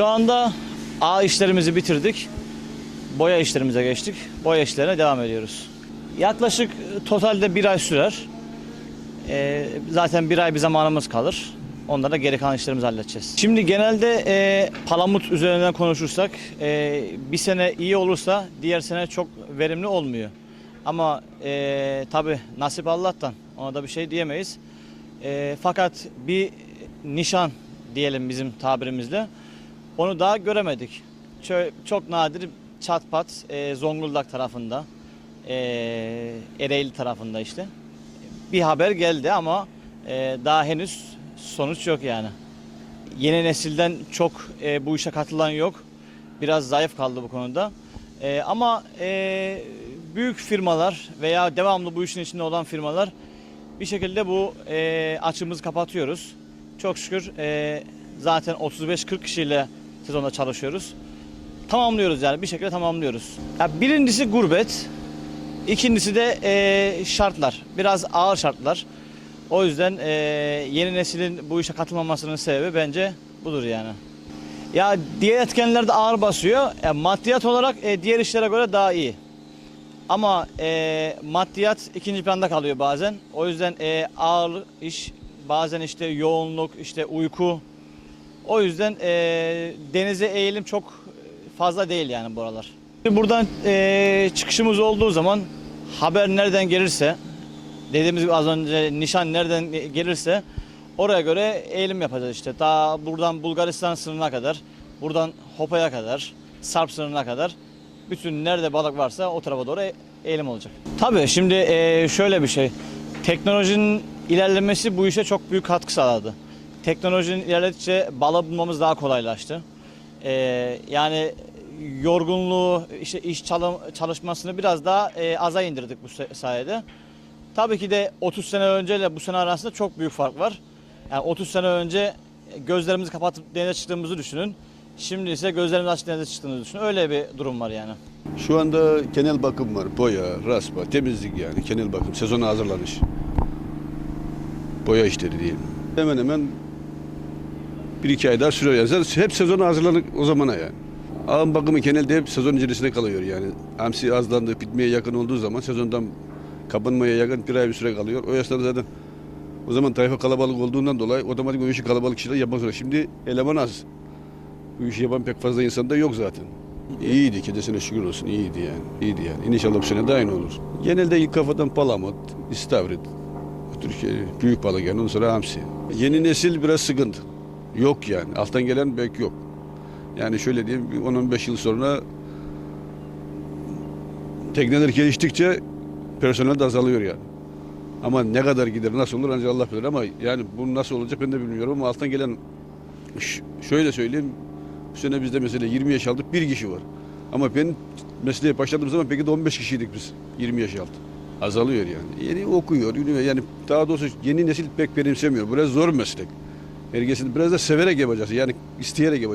Şu anda A işlerimizi bitirdik. Boya işlerimize geçtik. Boya işlerine devam ediyoruz. Yaklaşık e, totalde bir ay sürer. Ee, zaten bir ay bir zamanımız kalır. Onlara geri kalan işlerimizi halledeceğiz. Şimdi genelde e, palamut üzerinden konuşursak e, bir sene iyi olursa diğer sene çok verimli olmuyor. Ama e, tabi nasip Allah'tan ona da bir şey diyemeyiz. E, fakat bir nişan diyelim bizim tabirimizle onu daha göremedik. Çö- çok nadir çat pat e, Zonguldak tarafında, e, Ereğli tarafında işte bir haber geldi ama e, daha henüz sonuç yok yani. Yeni nesilden çok e, bu işe katılan yok. Biraz zayıf kaldı bu konuda. E, ama e, büyük firmalar veya devamlı bu işin içinde olan firmalar bir şekilde bu e, açığımızı kapatıyoruz. Çok şükür e, zaten 35-40 kişiyle sezonda çalışıyoruz. Tamamlıyoruz yani bir şekilde tamamlıyoruz. Ya birincisi gurbet. İkincisi de e, şartlar. Biraz ağır şartlar. O yüzden e, yeni neslin bu işe katılmamasının sebebi bence budur yani. Ya diğer etkenler de ağır basıyor. E, maddiyat olarak e, diğer işlere göre daha iyi. Ama e, maddiyat ikinci planda kalıyor bazen. O yüzden e, ağır iş, bazen işte yoğunluk, işte uyku. O yüzden e, denize eğilim çok fazla değil yani buralar. Buradan e, çıkışımız olduğu zaman haber nereden gelirse, dediğimiz gibi az önce nişan nereden gelirse oraya göre eğilim yapacağız işte. Daha buradan Bulgaristan sınırına kadar, buradan Hopa'ya kadar, Sarp sınırına kadar bütün nerede balık varsa o tarafa doğru eğilim olacak. Tabii şimdi e, şöyle bir şey. Teknolojinin ilerlemesi bu işe çok büyük katkı sağladı. Teknolojinin ilerledikçe balığı bulmamız daha kolaylaştı. E, yani yorgunluğu, işte iş çalım, çalışmasını biraz daha e, aza indirdik bu sayede. Tabii ki de 30 sene önceyle bu sene arasında çok büyük fark var. Yani 30 sene önce gözlerimizi kapatıp denize çıktığımızı düşünün. Şimdi ise gözlerimizi açıp denize çıktığımızı düşünün. Öyle bir durum var yani. Şu anda genel bakım var. Boya, raspa, temizlik yani. Genel bakım, sezona hazırlanış. Boya işleri diyelim. Hemen hemen bir iki ay daha sürüyor. Yani. Hep sezona hazırlanık o zamana yani. Ağın bakımı genelde hep sezon içerisinde kalıyor yani. Hamsi azlandı, bitmeye yakın olduğu zaman sezondan kapanmaya yakın bir ay bir süre kalıyor. O yaşlarda zaten o zaman tayfa kalabalık olduğundan dolayı otomatik o işi kalabalık kişiler yapmak zorunda. Şimdi eleman az. Bu işi yapan pek fazla insan da yok zaten. İyiydi, kedisine şükür olsun. iyiydi yani. İyiydi yani. İnşallah bu sene de aynı olur. Genelde ilk kafadan palamut, istavrit, bu tür şey, büyük balık yani. Ondan sonra hamsi. Yeni nesil biraz sıkıntı. Yok yani. Alttan gelen pek yok. Yani şöyle diyeyim, bir 10-15 yıl sonra tekneler geliştikçe personel de azalıyor yani. Ama ne kadar gider, nasıl olur ancak Allah bilir ama yani bu nasıl olacak ben de bilmiyorum ama alttan gelen şöyle söyleyeyim. Bu sene bizde mesela 20 yaş aldık bir kişi var. Ama ben mesleğe başladığım zaman peki de 15 kişiydik biz 20 yaş altı. Azalıyor yani. Yeni okuyor, yani daha doğrusu yeni nesil pek benimsemiyor. Biraz zor meslek. Herkesin biraz da severek yapacaksın. Yani isteyerek yapacaksın.